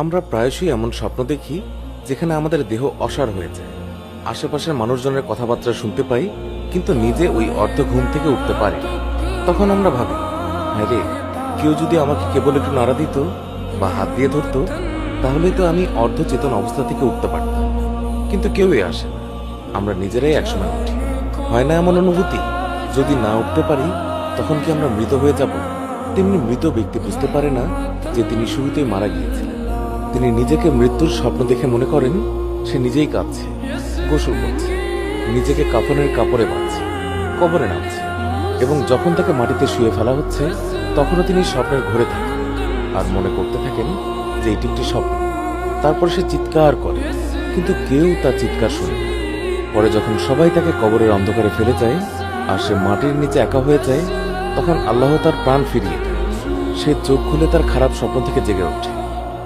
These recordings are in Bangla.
আমরা প্রায়শই এমন স্বপ্ন দেখি যেখানে আমাদের দেহ অসার হয়ে যায়। আশেপাশের মানুষজনের কথাবার্তা শুনতে পাই, কিন্তু নিজে ওই অর্ধ ঘুম থেকে উঠতে পারি। তখন আমরা ভাবি হ্যাঁ রে, কেউ যদি আমাকে কেবল একটু নাড়া দিত বা হাত দিয়ে ধরতো, তাহলেই তো আমি অর্ধ চেতন অবস্থা থেকে উঠতে পারতাম। কিন্তু কেউই আসে না। আমরা নিজেরাই একসময় উঠি। হয় না এমন অনুভূতি? যদি না উঠতে পারি, তখন কি আমরা মৃত হয়ে যাব? তেমনি মৃত ব্যক্তি বুঝতে পারে না যে তিনি শুরুতেই মারা গিয়েছিলেন তিনি নিজেকে মৃত্যুর স্বপ্ন দেখে মনে করেন, সে নিজেই কাঁদছে, গোসল করছে, নিজেকে কাফনের কাপড়ে বাঁধছে, কবরে নামছে এবং যখন তাকে মাটিতে শুয়ে ফেলা হচ্ছে, তখনও তিনি স্বপ্নের ঘুরে থাকেন আর মনে করতে থাকেন যে এটি একটি স্বপ্ন। তারপর সে চিৎকার করে, কিন্তু কেউ তার চিৎকার শুনে। পরে যখন সবাই তাকে কবরের অন্ধকারে ফেলে যায় আর সে মাটির নিচে একা হয়ে যায়, তখন আল্লাহ তার প্রাণ ফিরিয়ে দেয় সে চোখ খুলে তার খারাপ স্বপ্ন থেকে জেগে ওঠে।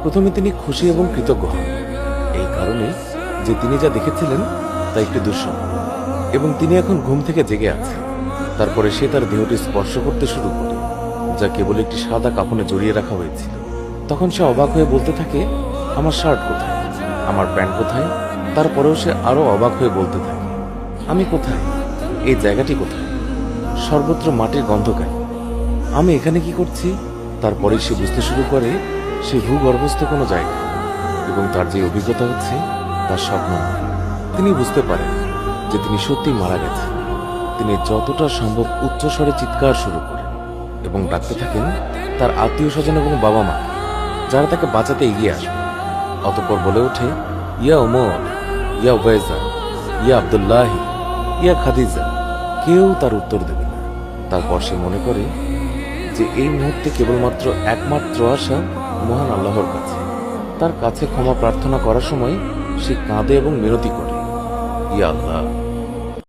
প্রথমে তিনি খুশি এবং কৃতজ্ঞ হন। এই কারণে যে তিনি যা দেখেছিলেন তা একটি দুঃস্বপ্ন এবং তিনি এখন ঘুম থেকে জেগে আছেন। তারপরে সে তার দেহটি স্পর্শ করতে শুরু করে, যা কেবল একটি সাদা কাপড়ে জড়িয়ে রাখা হয়েছিল। তখন সে অবাক হয়ে বলতে থাকে, আমার শার্ট কোথায়? আমার প্যান্ট কোথায়? তারপরেও সে আরও অবাক হয়ে বলতে থাকে, আমি কোথায়? এই জায়গাটি কোথায়? সর্বত্র মাটির গন্ধ আমি এখানে কি করছি? তারপরে সে বুঝতে শুরু করে সে ভূগর্ভস্থ কোনো জায়গা। এবং তার যে অভিজ্ঞতা হচ্ছে, তার স্বপ্ন তিনি বুঝতে পারেন যে তিনি সত্যি মারা গেছেন। তিনি যতটা সম্ভব উচ্চস্বরে চিৎকার শুরু করেন এবং ডাকতে থাকেন তার আত্মীয় স্বজন এবং বাবা মা। যারা তাকে বাঁচাতে এগিয়ে আসবে। অতঃপর বলে ওঠে, ইয়া ওমর, ইয়া ওয়েজা ইয়া আবদুল্লাহি, ইয়া খাদিজা। কেউ তার উত্তর দেবে না। তারপর সে মনে করে যে এই মুহূর্তে কেবলমাত্র একমাত্র আশা মহান আল্লাহর কাছে। তার কাছে ক্ষমা প্রার্থনা করার সময় সে কাঁদে এবং মিনতি করে। ইয়া আল্লাহ